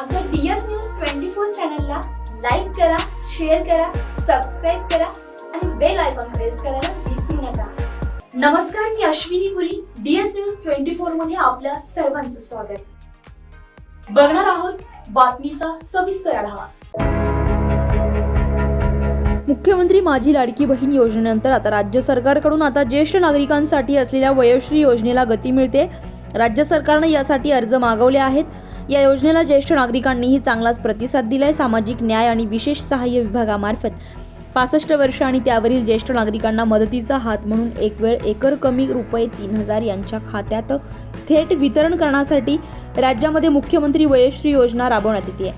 आमच्या DS news twenty four चॅनलला like करा शेअर करा सबस्क्राईब करा आणि बेल आयकॉन प्रेस करायला विसरू नका. नमस्कार मी Ashwini Puri DS news twenty फोरमध्ये आपल्या सर्वांचं स्वागत. बघणार आहोत बातमीचा सविस्तर आढावा. मुख्यमंत्री माझी लाडकी बहीण योजनेनंतर आता राज्य सरकारकडून आता ज्येष्ठ नागरिकांसाठी असलेल्या वयोश्री योजनेला गती मिळते. राज्य सरकारनं यासाठी अर्ज मागवले आहेत. या योजनेला ज्येष्ठ नागरिकांनीही चांगलाच प्रतिसाद दिलाय. सामाजिक न्याय आणि विशेष सहाय्य विभागामार्फत पासष्ट वर्ष आणि त्यावरील ज्येष्ठ नागरिकांना मदतीचा हात म्हणून एक वेळ एकर कमी रुपये तीन हजार यांच्या खात्यात थेट वितरण करण्यासाठी राज्यामध्ये मुख्यमंत्री वयश्री योजना राबवण्यात येते.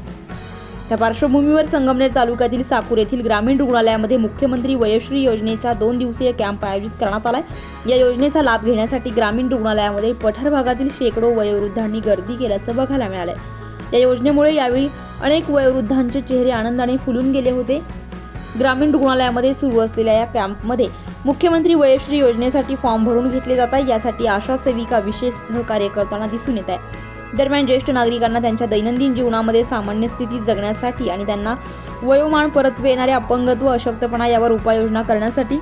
त्या पार्श्वभूमीवर संगमनेर तालुक्यातील साकूर येथील ग्रामीण रुग्णालयामध्ये मुख्यमंत्री वयश्री योजनेचा दोन दिवसीय कॅम्प आयोजित करण्यात आलाय. या योजनेचा लाभ घेण्यासाठी ग्रामीण रुग्णालयामध्ये पठार भागातील शेकडो वयोवृद्धांनी गर्दी केल्याचं बघायला मिळालंय. या योजनेमुळे यावेळी अनेक वयोवृद्धांचे चेहरे आनंदाने फुलून गेले होते. ग्रामीण रुग्णालयामध्ये सुरू असलेल्या या कॅम्पमध्ये मुख्यमंत्री वयश्री योजनेसाठी फॉर्म भरून घेतले जात आहे. यासाठी आशा सेविका विशेष सहकार्य करताना दिसून येत आहे. दरम्यान ज्येष्ठ नागरिकांना त्यांच्या दैनंदिन जीवनामध्ये सामान्य स्थितीत जगण्यासाठी आणि त्यांना वयोमान परतवे येणारे अपंगत्व अशक्तपणा यावर उपाययोजना करण्यासाठी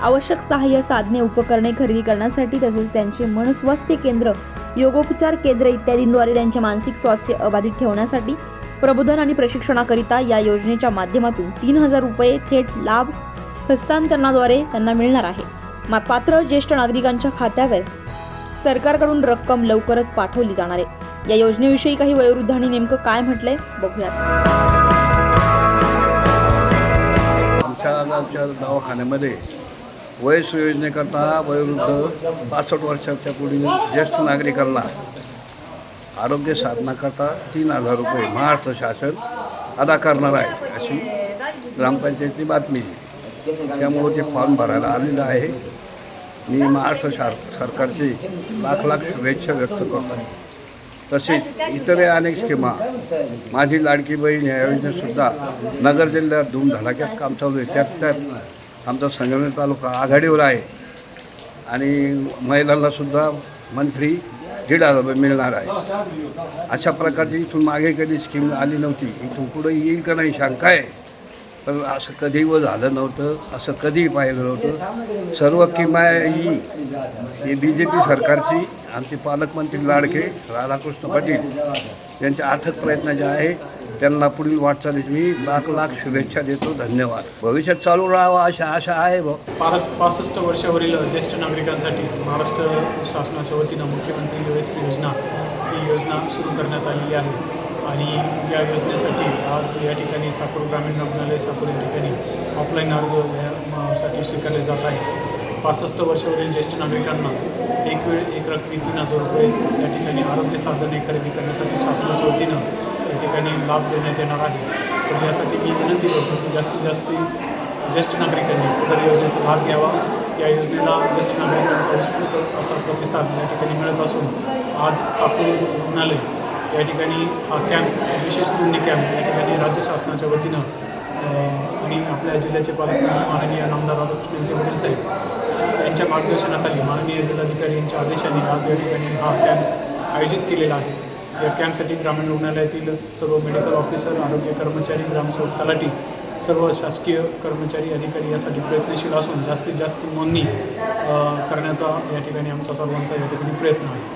आवश्यक सहाय्य साधने उपकरणे खरेदी करण्यासाठी तसेच त्यांचे मनस्वास्थ्य केंद्र योगोपचार केंद्र इत्यादींद्वारे त्यांचे मानसिक स्वास्थ्य अबाधित ठेवण्यासाठी प्रबोधन आणि प्रशिक्षणाकरिता या योजनेच्या माध्यमातून तीन हजार रुपये थेट लाभ हस्तांतरणाद्वारे त्यांना मिळणार आहे. मा- पात्र ज्येष्ठ नागरिकांच्या खात्यावर सरकारकडून रक्कम लवकरच पाठवली जाणार आहे. या योजनेविषयी काही वयोवृद्धांनी नेमकं काय म्हटलंय बघूयात. आमच्या दवाखान्यामध्ये वयस योजनेकरता वयोवृद्ध पासष्ट वर्षाच्या पुढील ज्येष्ठ नागरिकांना आरोग्य साधनाकरता तीन हजार रुपये महाराष्ट्र शासन अदा करणार आहे अशी ग्रामपंचायतची बातमी त्यामुळे ते फॉर्म भरायला आलेलं आहे. मी महाराष्ट्र शार सरकारची लाख लाख शुभेच्छा व्यक्त करतो. तसेच इतरही अनेक स्कीमा माझी लाडकी बहीण या योजनेतसुद्धा नगर जिल्ह्यात धूमधडाक्यात काम चालू आहे. त्यात त्यात आमचा संगमनेर तालुका आघाडीवर आहे आणि महिलांनासुद्धा मंथली दीड हजार रुपये मिळणार आहे. अशा प्रकारची इथून मागे कधी स्कीम आली नव्हती इथून पुढे येईल का नाही शंका आहे. पण असं कधी व झालं नव्हतं असं कधीही पाहिलं नव्हतं. सर्व किमायी ही बी जे पी सरकारची आमचे पालकमंत्री लाडके राधाकृष्ण पाटील यांचे अथक प्रयत्न जे आहे त्यांना पुढील वाटचालीस मी लाख लाख शुभेच्छा देतो धन्यवाद. भविष्यात चालू राहावं अशा आशा आहे पास पारस पासष्ट वर्षावरील ज्येष्ठ नागरिकांसाठी महाराष्ट्र शासनाच्या वतीनं मुख्यमंत्री योजना ही योजना सुरू करण्यात आलेली आहे. आणि या योजनेसाठी आज या ठिकाणी साकूर ग्रामीण रुग्णालय साकूर या ठिकाणी ऑफलाईन अर्जसाठी स्वीकारले जात आहे. पासष्ट वर्षावरील ज्येष्ठ नागरिकांना एक वेळ एक रकमी तीन हजार रुपये या ठिकाणी आरोग्य साधने खरेदी करण्यासाठी शासनाच्या वतीनं या ठिकाणी लाभ देण्यात येणार आहे. तर यासाठी मी विनंती करतो की जास्तीत जास्त ज्येष्ठ नागरिकांनी सदर योजनेचा लाभ घ्यावा. या योजनेला ज्येष्ठ नागरिकांचा उत्स्फूर्त असा प्रतिसाद या ठिकाणी मिळत असून आज सापूर रुग्णालय या ठिकाणी हा कॅम्प विशेष नोंदणी कॅम्प या ठिकाणी राज्य शासनाच्या वतीनं आणि आपल्या जिल्ह्याचे पालकमंत्री माननीय नामदार राधाकृष्ण विखे साहेब यांच्या मार्गदर्शनाखाली माननीय जिल्हाधिकारी यांच्या आदेशाने आज या ठिकाणी हा कॅम्प आयोजित केलेला आहे. या कॅम्पसाठी ग्रामीण रुग्णालयातील सर्व मेडिकल ऑफिसर आरोग्य कर्मचारी ग्रामसेवक तलाठी सर्व शासकीय कर्मचारी अधिकारी यासाठी प्रयत्नशील असून जास्तीत जास्त नोंदणी करण्याचा या ठिकाणी आमचा सर्वांचा या ठिकाणी प्रयत्न आहे.